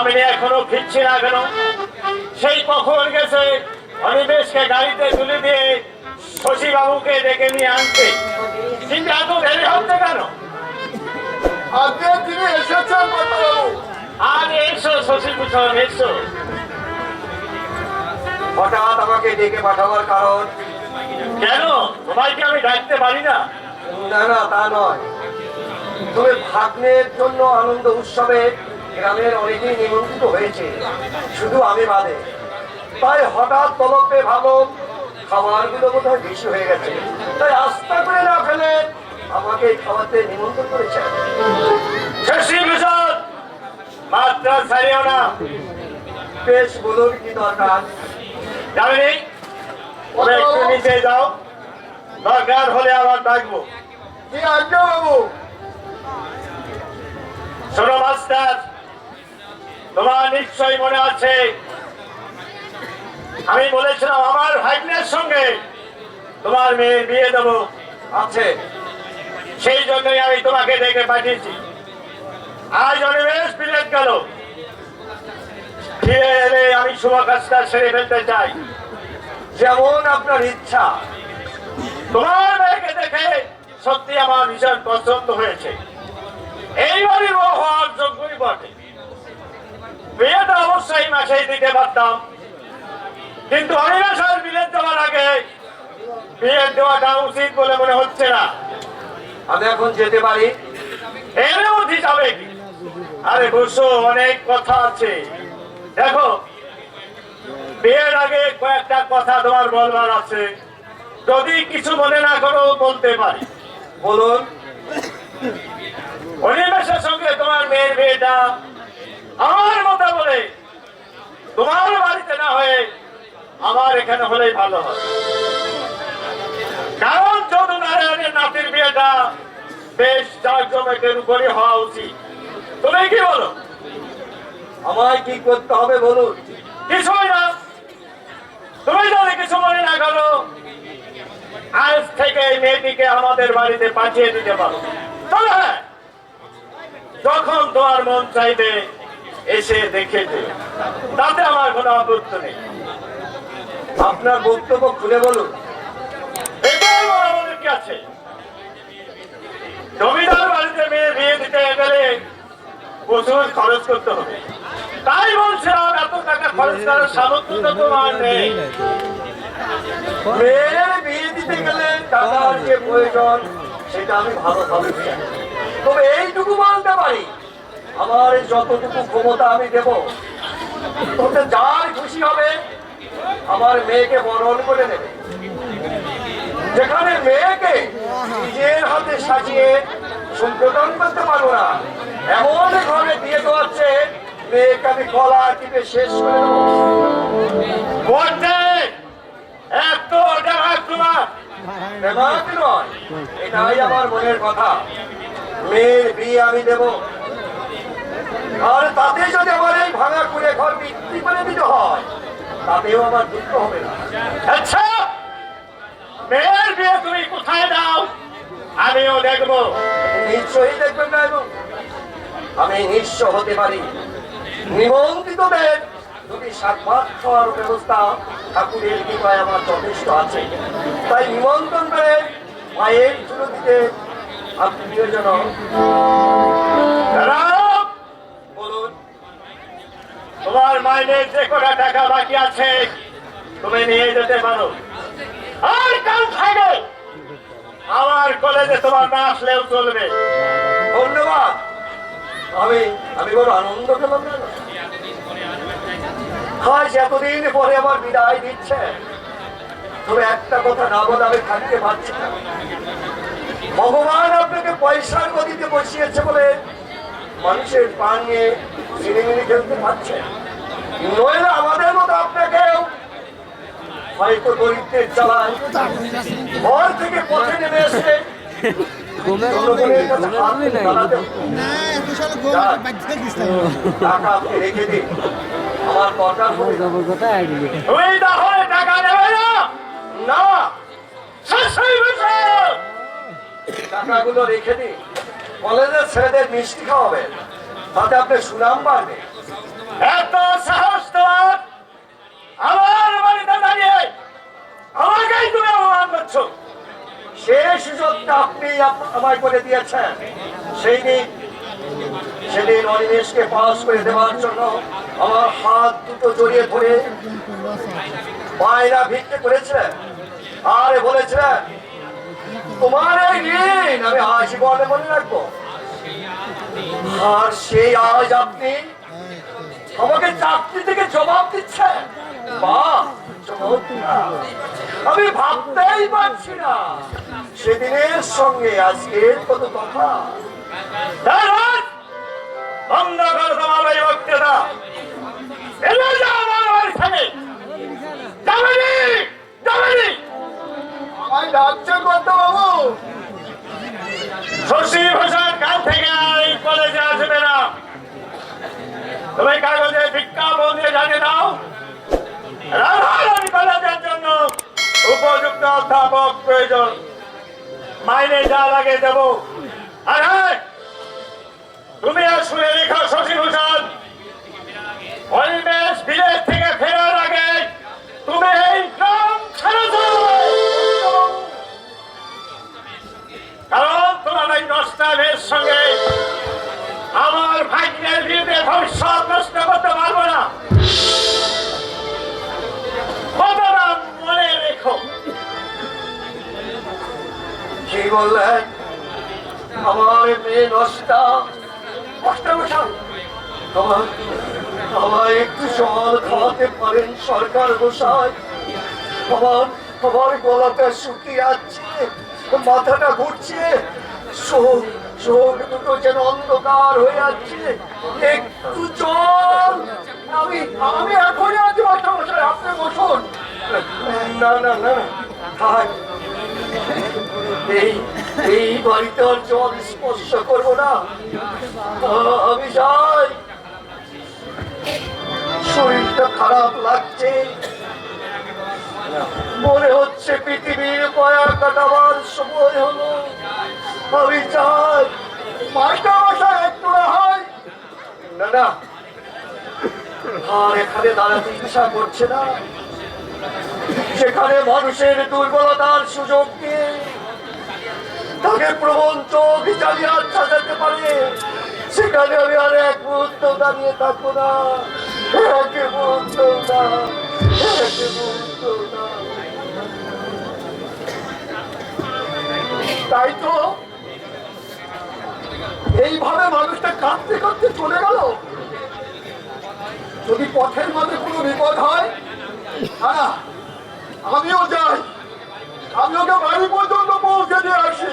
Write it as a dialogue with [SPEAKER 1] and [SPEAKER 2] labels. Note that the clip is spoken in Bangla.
[SPEAKER 1] দামিনী এখনও ফিরছে না কেন? সেই কখন গেছে? অনিমেষকে গাড়িতে তুলে দিয়ে শশীবাবুকে ডেকে নিয়ে আনতে। কিন্তু এত দেরি হচ্ছে কেন?
[SPEAKER 2] আজকে তিনি এসেছেন
[SPEAKER 1] আর এসো শশীভূষণ এসো।
[SPEAKER 2] হঠাৎ আমাকে ডেকে পাঠাবার কারণ?
[SPEAKER 1] কেন? তোমাকে আমি ডাকতে পারি না।
[SPEAKER 2] না না তা নয়। তবে ভাগ্নের জন্য আনন্দ উৎসবে গ্রামের অনেকেই নিমন্ত্রিত হয়েছে। শুধু আমি বাদে। তাই হঠাৎ তলবে ভালো খাবারগুলো বোধহয় বেশি হয়ে গেছে। তাই আস্থা করে না ফেলে আমাকে খাওয়াতে নিমন্ত্রণ করেছে।
[SPEAKER 1] মাত্রা ছাড়িও না।
[SPEAKER 2] বেশ বলুন কি দরকার?
[SPEAKER 1] দামিনী ওরা একটু নিচে যাও। দরকার হলে আবার ডাকবো।
[SPEAKER 2] কি আজ্ঞা বাবু।
[SPEAKER 1] শোনো মাস্টার। তোমার নিশ্চয়ই মনে আছে। আমি বলেছিলাম আমার ভাগ্নের সঙ্গে তোমার মেয়ের বিয়ে দেবো।
[SPEAKER 2] আছে।
[SPEAKER 1] সেই জন্যই আমি তোমাকে ডেকে পাঠিয়েছি। আজ অনিমেষ বিলেত গেল। ফিরে এলে আমি শুভ কাজটা সেরে ফেলতে চাই।
[SPEAKER 2] যেমন আপনার ইচ্ছা।
[SPEAKER 1] তোমার মেয়েকে দেখে সত্যি আমার ভীষণ পছন্দ হয়েছে। এইবারই হওয়ার যোগ্যই বটে। বিয়েটা অবশ্যই মাসেই দিতে পারতাম কিন্তু অনিমেষের বিলেত দেওয়ার আগে বিয়ে দেওয়াটা উচিত বলে মনে হচ্ছে না।
[SPEAKER 2] আমি এখন যেতে পারি।
[SPEAKER 1] এর মধ্যে যাবে? আরে বসো অনেক কথা আছে। দেখো বিয়ের আগে কয়েকটা কথা তোমার বলবার আছে। যদি কিছু মনে না করো বলতে পারি।
[SPEAKER 2] বলুন।
[SPEAKER 1] অনিমেষের সঙ্গে তোমার মেয়ের বিয়েটা আমার মতো বলে তোমার বাড়িতে না হয়ে আমার এখানে হলেই ভালো হয়। কারণ নারায়ণের নাতির বিয়েটা বেশ জাঁকজমকের উপরে হওয়া উচিত। তুমি কি বলো?
[SPEAKER 2] আমায় কি করতে হবে বলুন?
[SPEAKER 1] কিছুই না। তুমি যদি কিছু মনে না করো আজ থেকে এই মেয়েটিকে আমাদের বাড়িতে পাঠিয়ে দিতে পারো। তবে হ্যাঁ, যখন তোমার মন চাইবে এসে দেখে যেও। তাতে আমার কোনো আপত্তি নেই।
[SPEAKER 2] আপনার বক্তব্য খুলে বলুন।
[SPEAKER 1] এটাই আমাদের কাছে জমিদার বাড়িতে মেয়ে বিয়ে দিতে গেলে প্রচুর খরচ করতে হবে। তাই বলছিলাম, এত নেই।
[SPEAKER 2] বিয়ে দিতে গেলে যে প্রয়োজন, সেটা আমি ভালোভাবে তবে এইটুকু বলতে পারি আমার যতটুকু ক্ষমতা আমি দেব তোতে যার খুশি হবে, আমার মেয়েকে বরণ করে নেবে। যেখানে মেয়েকে নিজের হাতে সাজিয়ে সম্প্রদান করতে পারব না, এমন ঘরে বিয়ে দেওয়াচ্ছে, মেয়েকে আমি গলা টিপে শেষ করে
[SPEAKER 1] তোমার।
[SPEAKER 2] নয়, এটাই আমার মনের কথা। মেয়ের বিয়ে আমি দেব। আর তাতে যদি আমার এই ভাঙা কুড়ে ঘর বিক্রি করে দিতে হয় তাতেও আমার দুঃখ হবে না।
[SPEAKER 1] আচ্ছা মেয়ের বিয়ে তুমি কোথায় দাও? আমিও দেখব।
[SPEAKER 2] নিশ্চয়ই দেখবেন না এবং আমি নিঃস্ব হতে পারি। দুটি সাক্ষাৎ ব্যবস্থা ঠাকুরের কৃপায় আমার যথেষ্ট আছে। তাই নিমন্ত্রণ করে মায়ের চুলো দিতে আত্মীয়জন
[SPEAKER 1] দাঁড়াও, তোমার মাইনের যে কটা টাকা বাকি আছে, তুমি নিয়ে যেতে পারো। আর কাল থাকে আমার কলেজে তোমার না আসলেও চলবে।
[SPEAKER 2] ধন্যবাদ। আমি আমি বড় আনন্দ পেলাম না। এতদিন পরে আমার বিদায় দিচ্ছে, তবে একটা কথা না বলে আমি থাকতে পারছি না। ভগবান আপনাকে পয়সার গতিতে বসিয়েছে বলে মানুষের প্রাণ নিয়ে সিনেমিনি খেলতে পারছে। নইলে আমাদের মতো আপনাকেও হয়তো দরিদ্রের চালায় ঘর থেকে পথে নেমে এসে টাকা রেখে দিন। আমার দরকার
[SPEAKER 1] টাকা দেবে না
[SPEAKER 2] না। টাকাগুলো রেখে দিন। কলেজের ছেলেদের মিষ্টি খাওয়াবেন, তাতে আপনার সুনাম বাড়বে।
[SPEAKER 1] এত সাহস তোমার আমার বাড়িতে দাঁড়িয়ে আমাকেই তুমি অপমান করছ।
[SPEAKER 2] সেই সুযোগটা আপনি আপ- আমায় করে দিয়েছেন। সেই দিন, সেদিন অনিমেষকে পাস করে দেওয়ার জন্য আমার হাত দুটো জড়িয়ে ধরে মায়েরা ভিক্ষে করেছিলেন। আর বলেছিলেন তোমার আমি আজীবনে মনে রাখব। আর সেই আজ আপনি আমাকে চাকরি থেকে জবাব দিচ্ছেন। আমি ভাবতেই পারছি না। সেদিনের সঙ্গে আজকের কত কথা?
[SPEAKER 1] করো তোমার এই বক্তৃতা আমার বাড়ি থেকে যাবেনি যাবেনি
[SPEAKER 2] আমায় ডাকছেন কথা বাবু
[SPEAKER 1] শশী ভূষণ কাল থেকে আর এই কলেজে আসবে না তুমি কাগজে বিজ্ঞাপন জানিয়ে দাও। উপযুক্ত অধ্যাপক প্রয়োজন। মাইনে যা লাগে দেব। আর হ্যাঁ, তুমি আর শুনে রেখো শশী ভূষণ পরিবেশ বিদেশ থেকে ফেরার আগে তুমি এই গ্রাম ছেড়ে
[SPEAKER 2] কি বললেন আমার মেয়ে নষ্টা আমার একটু জল খাওয়াতে পারেন সরকার গোসাই। আমার আমার গলাটা শুকিয়ে যাচ্ছে, মাথাটা ঘুরছে। চোখ দুটো যেন অন্ধকার হয়ে যাচ্ছে। একটু জল। আমি আমি এখনই আছি অষ্টাবসান আপনি বসুন। না না না। থাক। এই এই বাড়িতে আর জল স্পর্শ করব না। আমি যাই। শরীরটা খারাপ লাগছে। মনে হচ্ছে পৃথিবীর মায়া কাটাবার সময় হলো। আমি যাই। মাস্টার মশাই, একটু হয় না না। আর এখানে দাঁড়াতে ইচ্ছা করছে না। সেখানে মানুষের দুর্বলতার সুযোগ দিয়ে তাকে প্রবণ চোখ চালিয়ে চালাতে পারে। সেখানে আমি আর এক মুহূর্ত দাঁড়িয়ে থাকব না। এক মুহূর্ত না এক মুহূর্ত না। তাই তো এইভাবে মানুষটা কাঁদতে কাঁদতে চলে গেল। যদি পথের মধ্যে কোনো বিপদ হয় হ্যাঁ আমিও যাই। আমি ওকে বাড়ি পর্যন্ত পৌঁছে দিয়ে আসি